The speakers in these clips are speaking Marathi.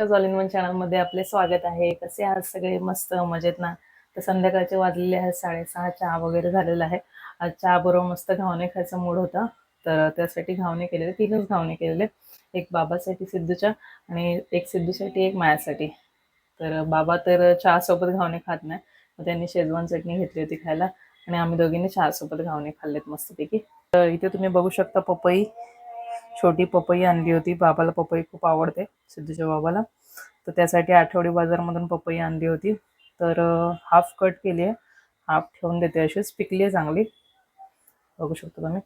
हाय ऑल इन वन चॅनलमध्ये आपले स्वागत आहे. कसे आहात सगळे? मस्त मजेत ना? तर संध्याकाळचे वाजलेले आहेत साडेसहा चहा वगैरे झालेला आहे. आज चहा बरोबर मस्त घावणे खायचा मूड होता. तर त्यासाठी घावणे केलेले तीनच घावणे केलेले. एक बाबासाठी सिद्धूच्या आणि एक सिद्धूसाठी एक मायासाठी. तर बाबा तर चहासोबत घावणे खात नाही. मग त्यांनी शेजवान चटणी घेतली होती खायला. आणि आम्ही दोघींनी चहासोबत घावणे खाल्लेत मस्तपैकी. तर इथे तुम्ही बघू शकता पपई. छोटी पपई आणली होती. बाबाला पपई खूप आवडते सिद्धूच्या बाबाला. तर त्यासाठी आठवडी बाजारमधून पपई आणली होती. तर हाफ कट केली आहे. हाफ ठेवून देते अशीच. पिकली आहे चांगली. बघू शकतो तुम्ही.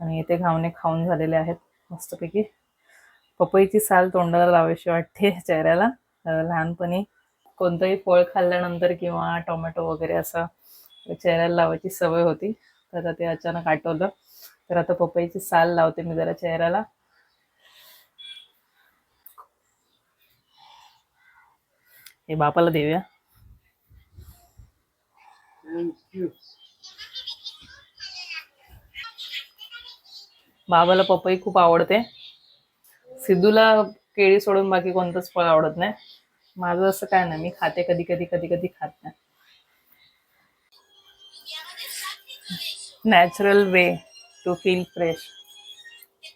आणि इथे घावणे खाऊन झालेले आहेत मस्तपैकी. पपईची साल तोंडाला लावायची वाटते चेहऱ्याला. लहानपणी कोणतंही फळ खाल्ल्यानंतर किंवा टोमॅटो वगैरे असं चेहऱ्याला लावायची सवय होती. तर ते अचानक आठवलं. तर आता पपईची साल लावते मी जरा चेहऱ्याला. हे बापाला देऊया. बाबाला पपई खूप आवडते. सिद्धूला केळी सोडून बाकी कोणतंच फळ आवडत नाही. माझं असं काय नाही मी खाते कधी कधी कधी कधी खात नाही. Natural way to feel fresh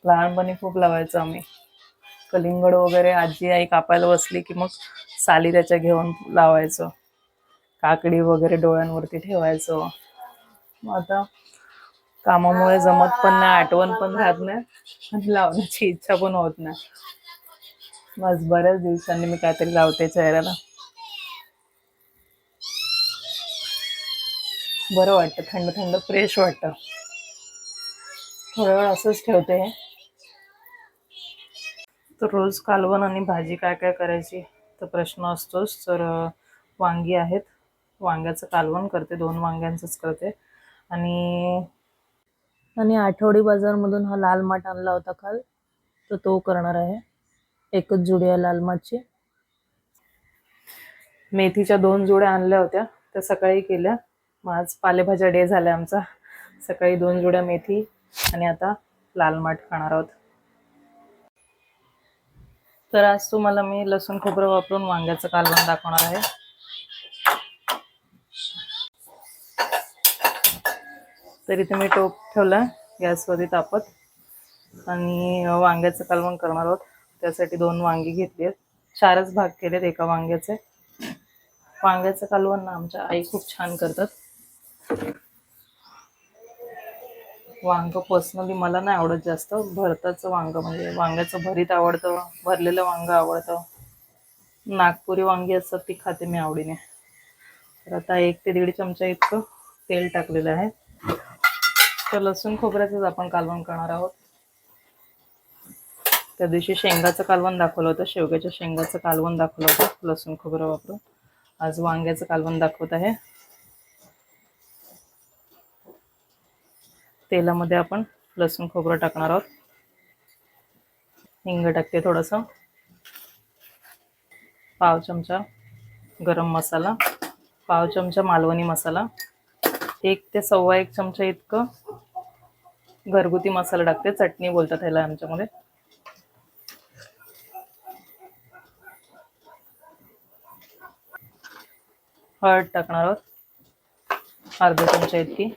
लहानपणी खूप लावायचो आम्ही. कलिंगड वगैरे आजी आई कापायला बसली की मग साली त्याच्या घेऊन लावायचो. काकडी वगैरे डोळ्यांवरती ठेवायचो. मग आता कामामुळे जमत पण नाही आठवण पण राहत नाही आणि लावण्याची इच्छा पण होत नाही. बस बऱ्याच दिवसांनी मी काहीतरी लावते चेहऱ्याला. बरं वाटतं थंड थंड फ्रेश वाटतं. थोडा वेळ असंच ठेवते. हे तर रोज कालवण आणि भाजी काय काय करायची तर प्रश्न असतोच. तर वांगी आहेत. वांग्याचं कालवण करते. दोन वांग्यांचंच करते. आणि आणि आठवडी बाजारमधून हा लाल माठ आणला होता काल. तर तो करणार आहे. एकच जुडी आहे लाल माठची. मेथीच्या दोन जुड्या आणल्या होत्या. त्या सकाळी केल्या. मग आज पालेभाज्या डे झाल्या आमचा. सकाळी दोन जुड्या मेथी आणि आता लाल माठ खाणार आहोत. तर आज तुम्हाला मी लसूण खोबरं वापरून वांग्याचं कालवण दाखवणार आहे. तर इथे मी टोप ठेवला गॅसवरती तापत. आणि वांग्याचं कालवण करणार आहोत. त्यासाठी दोन वांगी घेतली आहेत. चारच भाग केलेत एका वांग्याचे. वांग्याचं कालवण ना आमच्या आई खूप छान करतात. वांग पर्सनली मला नाही आवडत जास्त. भरताचं वांग म्हणजे वांग्याचं भरीत आवडतं भरलेलं वांग आवडतं. नागपुरी वांगी असतात ती खाते मी आवडीने. तर आता एक ते दीड चमचा इतकं तेल टाकलेलं आहे. तर लसूण खोबऱ्याचंच आपण कालवण करणार आहोत. त्या दिवशी शेंगाचं कालवण दाखवलं होतं शेवग्याच्या शेंगाचं कालवण दाखवलं होतं लसूण खोबरं वापरून. आज वांग्याचं कालवण दाखवत आहे. तेलामध्ये आपण लसूण खोबरं टाकणार आहोत. हिंग टाकते थोडंसं. पाव चमचा गरम मसाला पाव चमचा मालवणी मसाला एक ते सव्वा एक चमचा इतकं घरगुती मसाला टाकते. चटणी बोलतात ह्याला आमच्यामध्ये. हळद टाकणार आहोत. अर्धा चमचा इतकी.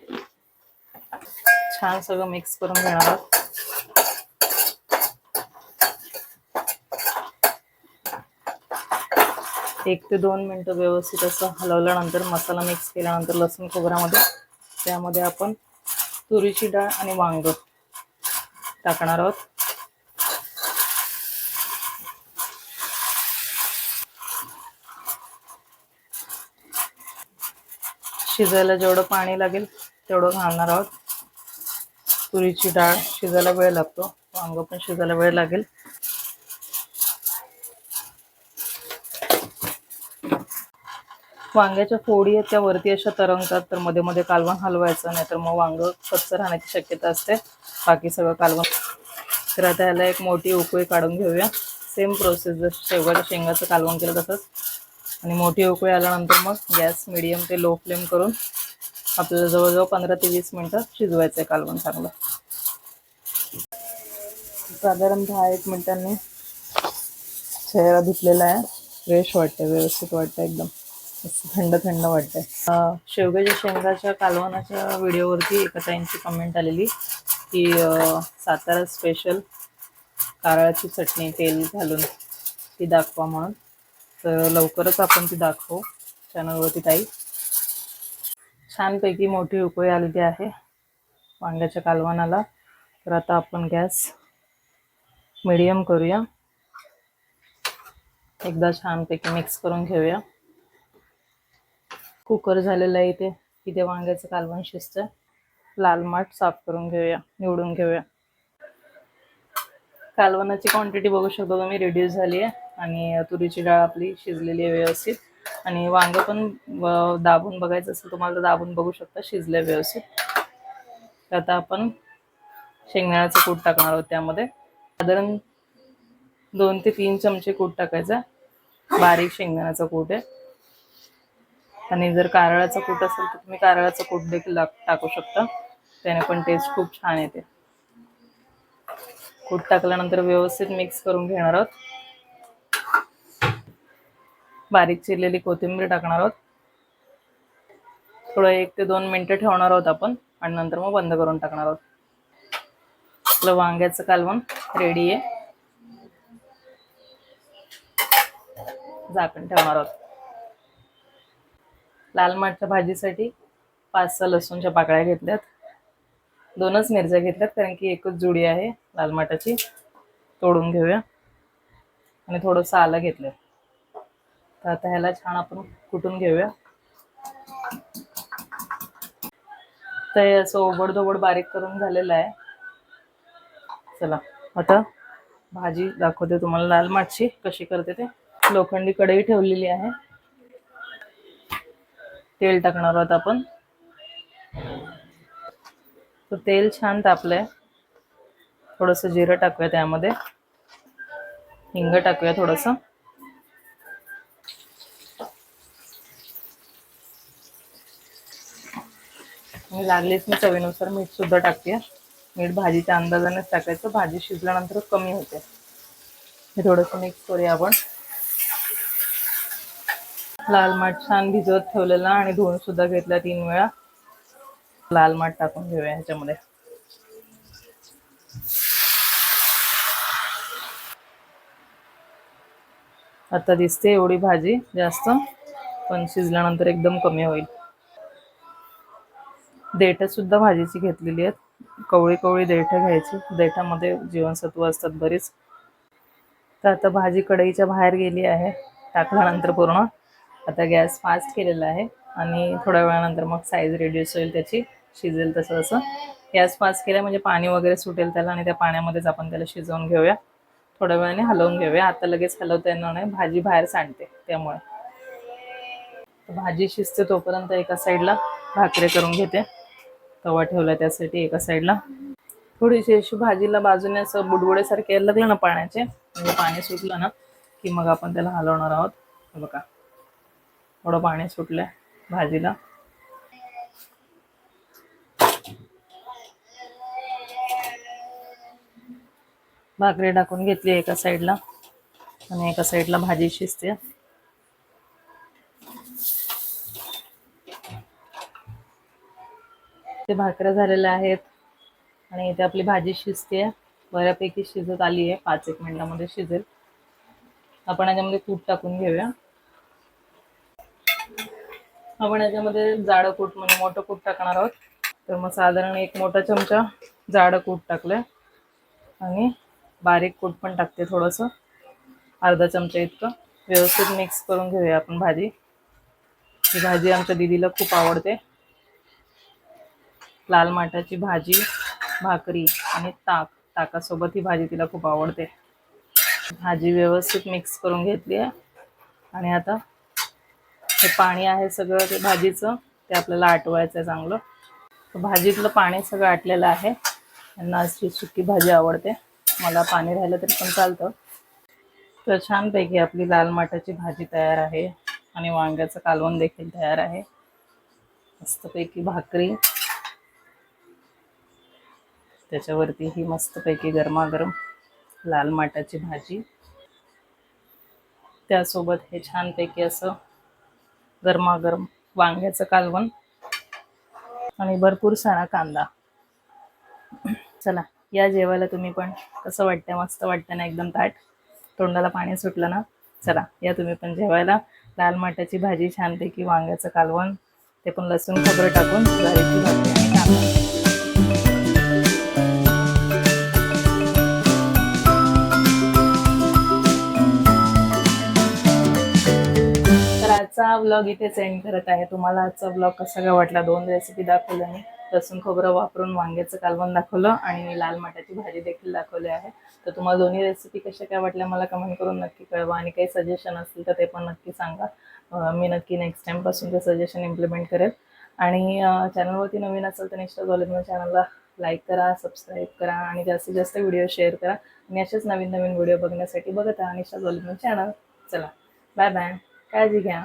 छान सगळं मिक्स करून घेणार आहोत. एक ते दोन मिनटं व्यवस्थित असं हलवल्यानंतर मसाला मिक्स केल्यानंतर लसूण खोबऱ्यामध्ये. त्यामध्ये आपण तुरीची डाळ आणि वांग टाकणार आहोत. शिजायला जेवढं पाणी लागेल तेवढं घालणार आहोत. तुरीची डाळ शिजायला वेळ लागतो. वांग पण शिजायला वेळ लागेल. वांग्याच्या फोडी आहेत त्या वरती अशा तरंगतात तर मध्ये मध्ये कालवण हलवायचं नाही तर मग वांग कच्चं राहण्याची शक्यता असते. बाकी सगळं कालवण. तर आता याला एक मोठी उकळी काढून घेऊया. सेम प्रोसेस जसं शेवगाच्या शेंगाचं कालवण केलं तसंच. आणि मोठी उकळी आल्यानंतर मग गॅस मिडियम ते लो फ्लेम करून आपल्याला जवळजवळ पंधरा ते वीस मिनटं शिजवायचं आहे कालवण चांगलं. साधारण दहा एक मिनिटांनी चेहरा धुतलेला आहे. फ्रेश वाटतंय व्यवस्थित वाटतंय एकदम. थंड थंड वाटतंय. शेवग्याच्या शेंगाच्या कालवणाच्या व्हिडिओवरती एका ताईंची कमेंट आलेली की सातारा स्पेशल कारळाची चटणी तेल घालून ती दाखवा म्हणून. तर लवकरच आपण ती दाखवू. चॅनलवरती ताई. छानपैकी मोठी उकळी आलेली आहे वांग्याच्या कालवणाला तर आता आपण गॅस मिडियम करूया. एकदा छानपैकी मिक्स करून घेऊया. कुकर झालेलं आहे इथे इथे वांग्याचं कालवण शिजतं लाल माठ साफ करून घेऊया निवडून घेऊया. कालवणाची क्वांटिटी बघू शकतो तुम्ही रिड्यूस झाली आहे आणि तुरीची डाळ आपली शिजलेली आहे व्यवस्थित. आणि वांग पण दाबून बघायचं असेल तुम्हाला तर दाबून बघू शकता शिजले व्यवस्थित. तर आता आपण शेंगदाण्याचं कूट टाकणार आहोत त्यामध्ये. साधारण दोन ते तीन चमचे कूट टाकायचा. बारीक शेंगदाण्याचा कूट आहे. आणि जर कारळाचा कूट असेल तर तुम्ही कारळाचा कूट देखील टाकू शकता. त्याने पण टेस्ट खूप छान येते. कूट टाकल्यानंतर व्यवस्थित मिक्स करून घेणार आहोत. बारीक चिरलेली कोथिंबीर टाकणार आहोत. थोडं एक ते दोन मिनटं ठेवणार आहोत आपण आणि नंतर मग बंद करून टाकणार आहोत. आपलं वांग्याचं कालवण रेडी आहे. झाकण ठेवणार आहोत. लाल माठच्या भाजीसाठी पाच सहा लसूणच्या पाकळ्या घेतल्यात. दोनच मिरच्या घेतल्यात कारण की एकच जुडी आहे लाल माठाची. तोडून घेऊया. आणि थोडंसं आलं घेतलं तर आता ह्याला छान आपण कुटून घेऊया. तर असं ओबडधोबड बारीक करून झालेलं आहे. चला आता भाजी दाखवते तुम्हाला. लाल माठची कशी करते ते. लोखंडी कढई ठेवलेली आहे. तेल टाकणार आहोत आपण. तर तेल छान तापलंय. थोडंसं जिरं टाकूया त्यामध्ये. हिंग टाकूया थोडंसं. मी लागलीच मी चवीनुसार मीठ सुद्धा टाकते. मीठ भाजीच्या अंदाजानेच टाकायचं भाजी शिजल्यानंतर कमी होते. हे थोडंसं मिक्स करूया आपण. लाल माठ छान भिजवत ठेवलेला आणि धुवून सुद्धा घेतला तीन वेळा. लाल माठ टाकून घेऊया ह्याच्यामध्ये. आता दिसते एवढी भाजी जास्त पण शिजल्यानंतर एकदम कमी होईल. देठ सुद्धा भाजीची घेतलेली आहेत. कवळी कवळी देठं घ्यायची. देठामध्ये जीवनसत्व असतात बरीच. तर आता भाजी कढईच्या बाहेर गेली आहे. टाकल्यानंतर पूर्ण. आता गॅस फास्ट केलेला आहे. आणि थोड्या वेळानंतर मग साईज रिड्यूस होईल त्याची. शिजेल तसं तसं. गॅस फास्ट केला म्हणजे पाणी वगैरे सुटेल त्याला आणि त्या पाण्यामध्येच आपण त्याला शिजवून घेऊया. थोड्या वेळाने हलवून घेऊया. आता लगेच हलवता येणार नाही. भाजी बाहेर सांडते त्यामुळे. भाजी शिजते तोपर्यंत एका साईडला भाकरी करून घेते. तवा ठेवला त्यासाठी एका साईडला थोडीशी अशी भाजीला बाजूने असं बुडबुडेसारखे यायला लागलं ना पाण्याचे. म्हणजे पाणी सुटलं ना की मग आपण त्याला हलवणार आहोत. बघा. थोडं पाणी सुटलंय भाजीला. भाकरी टाकून घेतली एका साईडला आणि एका साईडला भाजी शिजते. ते भाकऱ्या झालेल्या आहेत. आणि इथे आपली भाजी शिजते. बऱ्यापैकी शिजत आली आहे. पाच एक मिनिटामध्ये शिजेल. आपण याच्यामध्ये कूट टाकून घेऊया. आपण याच्यामध्ये जाडं कूट म्हणजे मोठं कूट टाकणार आहोत. तर मग साधारण एक मोठा चमचा जाडं कूट टाकलंय. आणि बारीक कूट पण टाकते थोडंसं. अर्धा चमचा इतकं. व्यवस्थित मिक्स करून घेऊया आपण भाजी. ही भाजी आमच्या दिदीला खूप आवडते. लाल माठाची भाजी भाकरी आणि ताक. ताकासोबत ही भाजी तिला खूप आवडते. भाजी व्यवस्थित मिक्स करून घेतली आहे. आणि आता हे पाणी आहे सगळं ते भाजीचं. ते आपल्याला आटवायचं आहे चांगलं. भाजीतलं पाणी सगळं आटलेलं आहे. त्यांना अशी सुकी भाजी आवडते. मला पाणी राहिलं तरी पण चालतं. तर छानपैकी आपली लाल माठाची भाजी तयार आहे. आणि वांग्याचं कालवण देखील तयार आहे. मस्तपैकी भाकरी. त्याच्यावरती ही मस्तपैकी गरमागरम लाल माटाची भाजी. त्यासोबत हे छानपैकी असं गरमागरम वांग्याचं कालवण आणि भरपूर सारा कांदा. चला या जेवायला तुम्ही पण कसं वाटतं मस्त वाटतं ना? एकदम ताट. तोंडाला पाणी सुटलं ना? चला या तुम्ही पण जेवायला. लाल माटाची भाजी छानपैकी वांग्याचं कालवण ते पण लसूण खोबरं टाकून ज्वारीची भाजी आणि कांदा. आजचा ब्लॉग इथे सेंड करत आहे. तुम्हाला आजचा ब्लॉग कसा काय वाटला? दोन रेसिपी दाखवलं मी. लसूण खोबरं वापरून वांग्याचं कालवण दाखवलं आणि लाल माटाची भाजी देखील दाखवली आहे. तर तुम्हाला दोन्ही रेसिपी कशा काय वाटल्या मला कमेंट करून नक्की कळवा आणि काही सजेशन असतील तर ते पण नक्की सांगा. मी नक्की नेक्स्ट टाइमपासून ते सजेशन इम्प्लिमेंट करेल. आणि चॅनलवरती नवीन असेल तर निष्ठा कॉलेज चॅनलला लाईक करा सबस्क्राईब करा आणि जास्तीत जास्त व्हिडिओ शेअर करा. आणि असेच नवीन नवीन व्हिडिओ बघण्यासाठी बघत राहा निष्ठा कॉलेज चॅनल चला. Bye bye काळजी घ्या